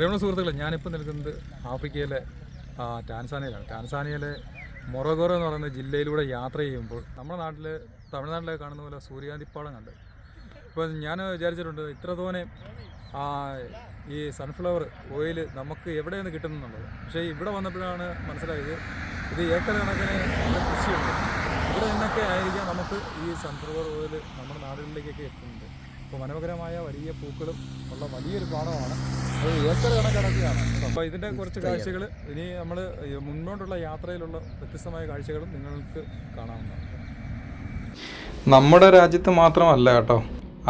പ്രിയമുള്ള സുഹൃത്തുക്കളെ ഞാനിപ്പോൾ നിൽക്കുന്നത് ആഫ്രിക്കയിലെ ടാൻസാനിയയിലാണ്. ടാൻസാനിയയിലെ മൊറഗോറ എന്ന് പറയുന്ന ജില്ലയിലൂടെ യാത്ര ചെയ്യുമ്പോൾ നമ്മുടെ നാട്ടിൽ തമിഴ്നാട്ടിലെ കാണുന്ന പോലെ സൂര്യകാന്തിപ്പാടം കണ്ട്. ഇപ്പോൾ ഞാൻ വിചാരിച്ചിട്ടുണ്ട് ഇത്ര ഈ സൺഫ്ലവർ ഓയിൽ നമുക്ക് എവിടെ നിന്ന് കിട്ടുന്നുള്ളത് പക്ഷേ ഇവിടെ വന്നപ്പോഴാണ് മനസ്സിലായത് ഇത് ഏക്കർ കണക്കിന് കൃഷിയുണ്ട്. ഇവിടെ നിന്നൊക്കെ ആയിരിക്കാം നമുക്ക് ഈ സൺഫ്ലവർ ഓയിൽ നമ്മുടെ നാടുകളിലേക്കൊക്കെ എത്തുന്നത്. അപ്പോൾ മനോഹരമായ വലിയ പൂക്കളും ഉള്ള വലിയൊരു പാടമാണ്. അത് ഏക്കർ കണക്കിടക്കുകയാണ് അപ്പോൾ ഇതിന്റെ കുറച്ച് കാഴ്ചകൾ ഇനി നമ്മൾ മുന്നോട്ടുള്ള യാത്രയിലുള്ള വ്യത്യസ്തമായ കാഴ്ചകളും നിങ്ങൾക്ക് കാണാവുന്നതാണ്. നമ്മുടെ രാജ്യത്ത് മാത്രമല്ല കേട്ടോ.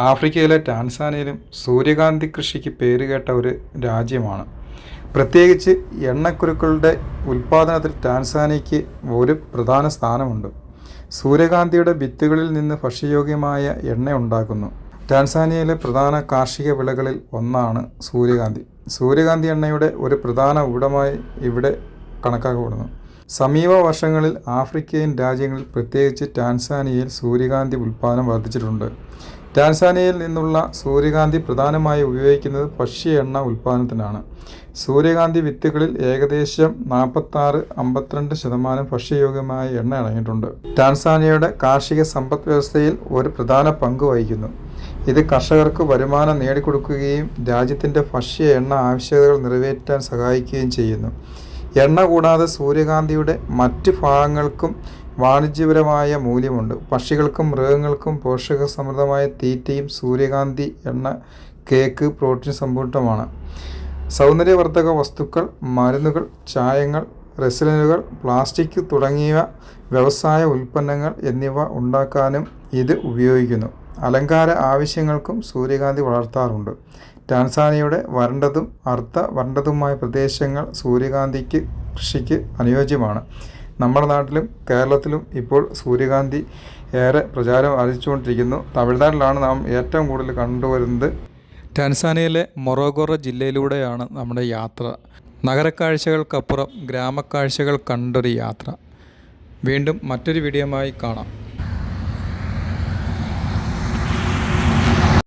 ആഫ്രിക്കയിലെ ടാൻസാനിയയിലും സൂര്യകാന്തി കൃഷിക്ക് പേരുകേട്ട ഒരു രാജ്യമാണ്. പ്രത്യേകിച്ച് എണ്ണക്കുരുക്കളുടെ ഉൽപ്പാദനത്തിൽ ടാൻസാനിയയ്ക്ക് ഒരു പ്രധാന സ്ഥാനമുണ്ട്. സൂര്യകാന്തിയുടെ വിത്തുകളിൽ നിന്ന് ഭക്ഷ്യയോഗ്യമായ എണ്ണ ഉണ്ടാക്കുന്നു. ടാൻസാനിയയിലെ പ്രധാന കാർഷിക വിളകളിൽ ഒന്നാണ് സൂര്യകാന്തി. സൂര്യകാന്തി എണ്ണയുടെ ഒരു പ്രധാന ഉടമായി ഇവിടെ കണക്കാക്കപ്പെടുന്നു. സമീപ വർഷങ്ങളിൽ ആഫ്രിക്കൻ രാജ്യങ്ങളിൽ പ്രത്യേകിച്ച് ടാൻസാനിയയിൽ സൂര്യകാന്തി ഉൽപ്പാദനം വർദ്ധിച്ചിട്ടുണ്ട്. ടാൻസാനിയയിൽ നിന്നുള്ള സൂര്യകാന്തി പ്രധാനമായി ഉപയോഗിക്കുന്നത് ഭക്ഷ്യ എണ്ണ ഉൽപ്പാദനത്തിനാണ്. സൂര്യകാന്തി വിത്തുകളിൽ ഏകദേശം നാൽപ്പത്താറ് അമ്പത്തിരണ്ട് ശതമാനം ഭക്ഷ്യയോഗ്യമായ എണ്ണ അടങ്ങിയിട്ടുണ്ട്. ടാൻസാനിയയുടെ കാർഷിക സമ്പദ് വ്യവസ്ഥയിൽ ഒരു പ്രധാന പങ്ക് വഹിക്കുന്നു. ഇത് കർഷകർക്ക് വരുമാനം നേടിക്കൊടുക്കുകയും രാജ്യത്തിന്റെ ഭക്ഷ്യ എണ്ണ ആവശ്യകതകൾ നിറവേറ്റാൻ സഹായിക്കുകയും ചെയ്യുന്നു. എണ്ണ കൂടാതെ സൂര്യകാന്തിയുടെ മറ്റ് ഭാഗങ്ങൾക്കും വാണിജ്യപരമായ മൂല്യമുണ്ട്. പക്ഷികൾക്കും മൃഗങ്ങൾക്കും പോഷകസമൃദ്ധമായ തീറ്റയും സൂര്യകാന്തി എണ്ണ കേക്ക് പ്രോട്ടീൻ സമ്പൂർണമാണ് സൗന്ദര്യവർദ്ധക വസ്തുക്കൾ മരുന്നുകൾ ചായങ്ങൾ റെസിലനുകൾ പ്ലാസ്റ്റിക് തുടങ്ങിയ വ്യവസായ ഉൽപ്പന്നങ്ങൾ എന്നിവ ഉണ്ടാക്കാനും ഇത് ഉപയോഗിക്കുന്നു. അലങ്കാര ആവശ്യങ്ങൾക്കും സൂര്യകാന്തി വളർത്താറുണ്ട്. ടാൻസാനിയയുടെ വരണ്ടതും അർദ്ധ വരണ്ടതുമായ പ്രദേശങ്ങൾ സൂര്യകാന്തിക്ക് കൃഷിക്ക് അനുയോജ്യമാണ്. നമ്മുടെ നാട്ടിലും കേരളത്തിലും ഇപ്പോൾ സൂര്യകാന്തി ഏറെ പ്രചാരം ആർജിച്ചുകൊണ്ടിരിക്കുന്നു. തമിഴ്നാട്ടിലാണ് നാം ഏറ്റവും കൂടുതൽ കണ്ടുവരുന്നത്. ടാൻസാനിയയിലെ മൊറോഗോറ ജില്ലയിലൂടെയാണ് നമ്മുടെ യാത്ര. നഗരക്കാഴ്ചകൾക്കപ്പുറം ഗ്രാമക്കാഴ്ചകൾ കണ്ടൊരു യാത്ര. വീണ്ടും മറ്റൊരു വീഡിയോമായി കാണാം.